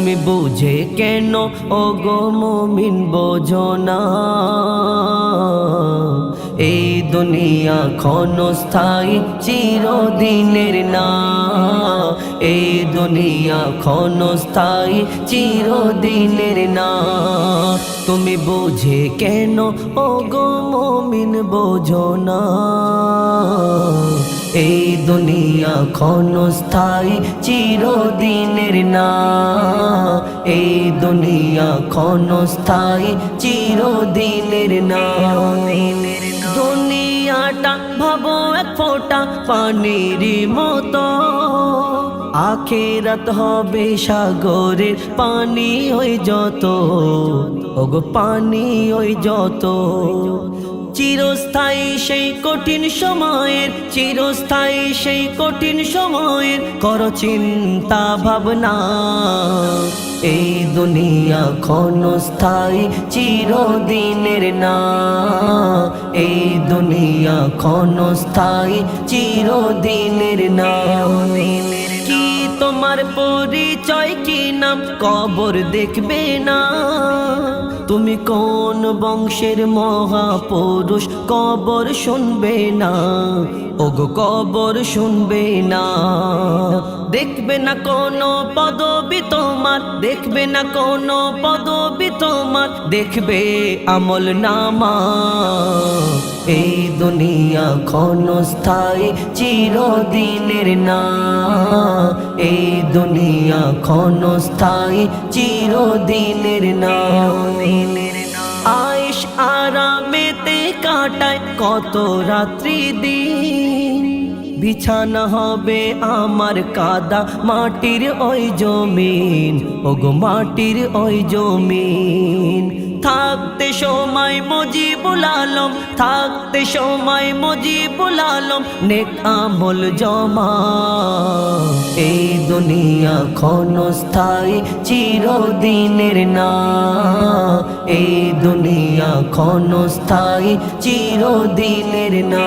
বুঝে কেন? ও গো মমিন, বোঝো না। এই দুনিয়া ক্ষণস্থায়ী, চিরদিনের না। এই দুনিয়া ক্ষণস্থায়ী, চিরদিনের না। তুমি বুঝে কেন? ও গো মমিন, বোঝো না। এই দুনিয়া ক্ষণস্থায়ী, চিরদিনের না। এই দুনিয়া ক্ষণস্থায়ী, চিরদিনের না। দুনিয়াটা ভাবো এক ফোঁটা পানির মতো। আখেরাত হবে সাগরের পানি ওই যত। ওগো পানি ওই যত। চিরস্থায়ী সেই কঠিন সময়ের, চিরস্থায়ী সেই কঠিন সময়ের কর চিন্তা ভাবনা। এই দুনিয়া ক্ষণস্থায়ী, চিরদিনের না। এই দুনিয়া ক্ষণস্থায়ী, চিরদিনের না। কি তোমার পরিচয় কি নাম কবর দেখবে না। তুমি কোন বংশের মহাপুরুষ? কবর শুনবে না। ওগো, কবর শুনবে না। দেখবে না কোনো পদবি তোমার, দেখবে না কোনো পদবি তোমার। দেখবে আমল নামা। এই দুনিয়া ক্ষণস্থায়ী, চিরদিনের না। ক্ষণস্থায়ী চিরদিনের না আয়েশ আরামেতে কাটায় কত রাত্রি দিন। বিছানা হবে আমার কাদা। মাটির ওই জমিন, ওগো মাটির ওই জমিন। থাকতে সময় মজিবুল আলম, থাকতে সময় মজিবুল আলম, নেক আমল জমা। এই দুনিয়া ক্ষণস্থায়ী, চিরদিনের না। এই দুনিয়া ক্ষণস্থায়ী, চিরদিনের না।